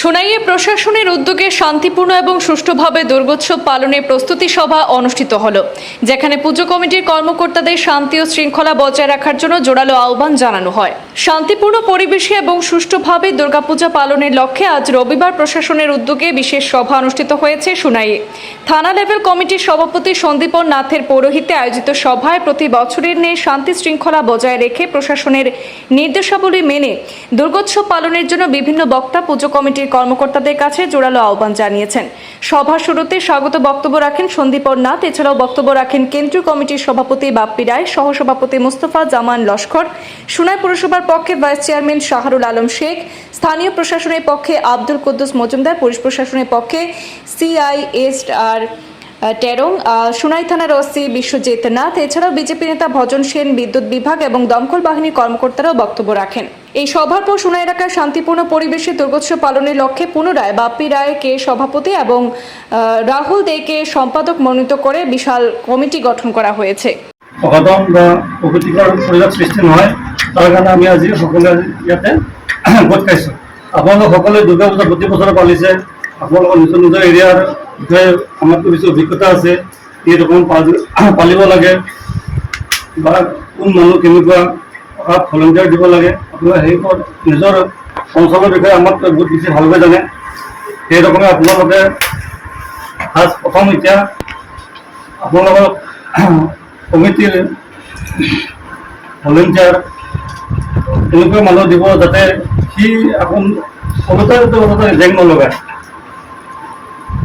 সোনাইয়ে প্রশাসনের উদ্যোগে শান্তিপূর্ণ এবং সুষ্ঠুভাবে দুর্গোৎসব পালনের প্রস্তুতি সভা অনুষ্ঠিত হল, যেখানে পুজো কমিটির কর্মকর্তাদের শান্তি ও শৃঙ্খলা বজায় রাখার জন্য জোরালো আহ্বান জানানো হয়। শান্তিপূর্ণ পরিবেশে এবং সুষ্ঠুভাবে দুর্গাপূজা পালনের লক্ষ্যে আজ রবিবার প্রশাসনের উদ্যোগে বিশেষ সভা অনুষ্ঠিত হয়েছে সোনাইয়ে। থানা লেভেল কমিটির সভাপতি সন্দীপন নাথের পৌরোহিত্যে আয়োজিত সভায় প্রতি বছরের ন্যায় শান্তি শৃঙ্খলা বজায় রেখে প্রশাসনের নির্দেশাবলী মেনে দুর্গোৎসব পালনের জন্য বিভিন্ন বক্তা পুজো কমিটির কর্মকর্তাদের কাছে জোরালো আহ্বান জানিয়েছেন। সভা শুরুতে স্বাগত বক্তব্য রাখেন সন্দীপর নাথ, এছাড়াও বক্তব্য রাখেন কেন্দ্রীয় কমিটির সভাপতি বাপ্পি রায়, সহসভাপতি মুস্তফা জামান লস্কর, সুনাই পুরসভার পক্ষে ভাইস চেয়ারম্যান শাহরুল আলম শেখ, স্থানীয় প্রশাসনের পক্ষে আব্দুল কুদ্দুস মজুমদার, পুলিশ প্রশাসনের পক্ষে সিআইএস আর টেরং সুনাই থানার ওসি বিশ্বজিৎ নাথ, এছাড়াও বিজেপি নেতা ভজন সেন, বিদ্যুৎ বিভাগ এবং দমকল বাহিনীর কর্মকর্তারাও বক্তব্য রাখেন। এই সভার পর সুনাই এলাকার শান্তিপূর্ণ পরিবেশে দুর্গোৎসব পালনের লক্ষ্যে পুনরায় বাপ্পি রায়কে সভাপতি এবং রাহুল দেকে সম্পাদক মনোনীত করে বিশাল কমিটি গঠন করা হয়েছে। অঘটন বা অপ্ৰীতিকৰ পৰিৱেশ সৃষ্টি নহয়। তাৰ কাৰণে আমি আজি সকলোৱে ইয়াতে গোট খাইছোঁ। আপোনালোক সকলোৱে দুৰ্গা পূজা প্ৰতি বছৰে পালিছে। আপোনালোকৰ নিজৰ নিজৰ এৰিয়াৰ বিষয়ে আমাৰতো কিছু অভিজ্ঞতা আছে এই পাল- পালিব লাগে বা কোন মানুহ কেনেকুৱা কাক ভলণ্টিয়াৰ দিব লাগে আপোনালোকে সেই নিজৰ অঞ্চলৰ বিষয়ে আমাক বহুত বেছি ভালকৈ জানে। সেই আপোনালোকে ফাৰ্ষ্ট প্ৰথম এতিয়া আপোনালোকৰ কমিটিৰ ভলেণ্টিয়াৰ এনেকুৱা মানুহ দিব যাতে সি আপোন কবিতাৰ জেং নলগায়।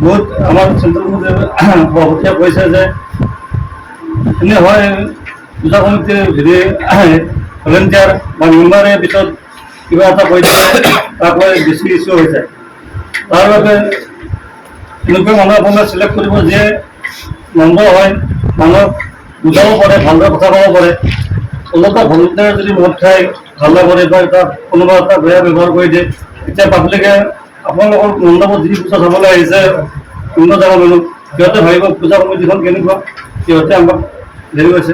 বহুত আমাৰ চেণ্ট্ৰেল সভাপতিয়ে কৈছে যে, এনে হয় পূজা কমিটিৰ হেৰি ভলেণ্টিয়াৰ বা মেম্বাৰে পিছত কিবা এটা কৈ দিয়ে তাক লৈ বেছি ইছ্যু হৈ যায় তাৰ বাবে এনেকুৱা মানুহ আপোনালোকে চিলেক্ট কৰিব যিয়ে নম্ৰ হয়, মানুহক বুজাব পাৰে, ভালদৰে কথা ক'ব পাৰে। কোনোবা ভলণ্টিয়াৰ যদি মদ খাই হাল্লা কৰে বা এটা কোনোবা এটা বেয়া ব্যৱহাৰ কৰি দিয়ে, তেতিয়া পাব্লিকে আপোনালোকৰ মণ্ডপত যি পূজা চাবলৈ আহিছে। অন্য জেগাৰ মানুহ। সিহঁতে ভাবিব, পূজা কমিটিখন কেনেকুৱা? সিহঁতে আমাক হেৰি কৰিছে।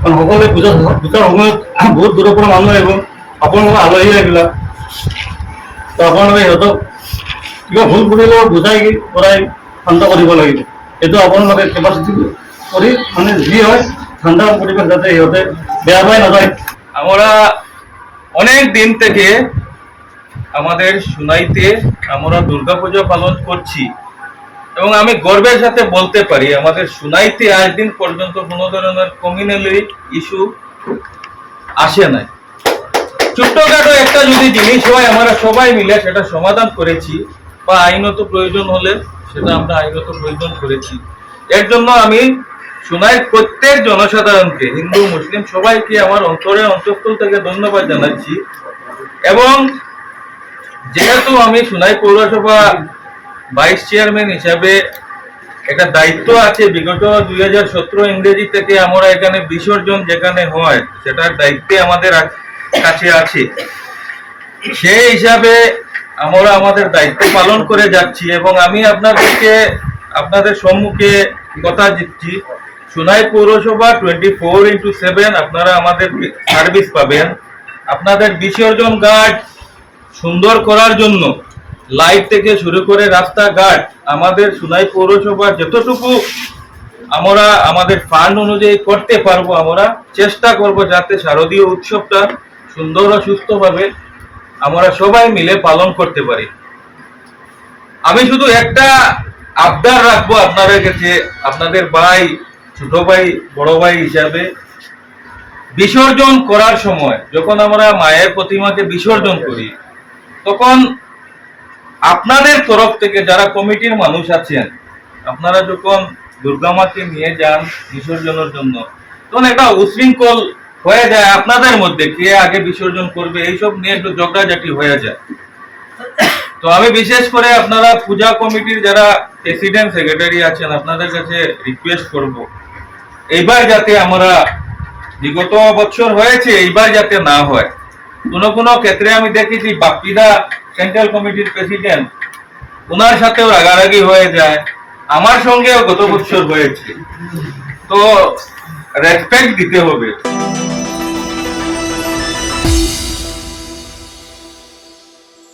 কাৰণ সকলোৱে পূজা, পূজাৰ সময়ত বহুত দূৰৰ পৰা মানুহ আহিব। আপোনালোকৰ আলহী আহিলা। তো আপোনালোকে সিহঁতক কিবা ভুল কৰিলেও বুজাই পৰাই শান্ত কৰিব লাগিব। এইটো আপোনালোকে কেপাচিটি কৰি মানে যি হয়, ঠাণ্ডা পৰিৱেশ যাতে সিহঁতে বেয়া পাই নাযায়। আমরা অনেক দিন থেকে আমাদের সুনাইতে আমরা দুর্গাপূজা পালন করছি। এবং আমি গর্বের সাথে বলতে পারি, আমাদের সুনাইতে আজ দিন পর্যন্ত কোনো ধরনের কমিউনালি ইস্যু আসে নাই। ছোট্টখাটো একটা যদি জিনিস হয়, আমরা সবাই মিলে সেটা সমাধান করেছি, বা আইনত প্রয়োজন হলে সেটা আমরা আইনত প্রয়োজন করেছি। এর জন্য আমি সোনাইয়ের প্রত্যেক জনসাধারণকে, হিন্দু, মুসলিম সবাইকে আমার অন্তরে অন্তঃস্থল থেকে ধন্যবাদ জানাচ্ছি। এবং যেহেতু আমি সোনাই পৌরসভা ভাইস চেয়ারম্যান হিসাবে একটা দায়িত্ব আছে, বিগত দুই হাজার সতেরো ইংরেজি থেকে আমরা এখানে বিসর্জন যেখানে হয়, সেটার দায়িত্বে আমাদের কাছে আছে। সেই হিসাবে আমরা আমাদের দায়িত্ব পালন করে যাচ্ছি এবং আমি আপনাদেরকে, আপনাদের সম্মুখে কথা দিচ্ছি। সোনাই পৌরসভা টোয়েন্টি ফোর ইন্টু সেভেন আপনারা আমাদের সার্ভিস পাবেন। আপনাদের বিসর্জন ঘাট সুন্দর করার জন্য লাইট থেকে শুরু করে রাস্তাঘাট, আমাদের সোনাই পৌরসভার যতটুকু আমরা আমাদের ফান্ড অনুযায়ী করতে পারব, আমরা চেষ্টা করব যাতে শারদীয় উৎসবটা সুন্দর ও সুস্থভাবে আমরা সবাই মিলে পালন করতে পারি। আমি শুধু একটা আবদার রাখব আপনাদের কাছে, আপনাদের ভাই, ছোট ভাই, বড় ভাই হিসাবে। বিসর্জন করার সময়, যখন আমরা মায়ের প্রতিমাকে বিসর্জন করি তখন আপনাদের তরফ থেকে যারা কমিটির মানুষ আছেন, আপনারা যখন দুর্গা মাকে নিয়ে যান বিসর্জনের জন্য, তখন একটা উশৃঙ্খল হয়ে যায় আপনাদের মধ্যে, কে আগে বিসর্জন করবে, এইসব নিয়ে একটু ঝগড়াঝাটি হয়ে যায়। তো আমি বিশেষ করে আপনারা পূজা কমিটির যারা প্রেসিডেন্ট সেক্রেটারি আছেন, আপনাদের কাছে রিকোয়েস্ট করব, এইবার যাতে আমরা বিগত বছর হয়েছে, এইবার যাতে না হয়। কোনো কোনো ক্ষেত্রে আমি দেখেছি বাপ্পিদা সেন্ট্রাল কমিটির প্রেসিডেন্ট ওনার সাথেও রাগারাগি হয়ে যায়, আমার সঙ্গেও গত বছর হয়েছে। তো রেসপেক্ট দিতে হবে।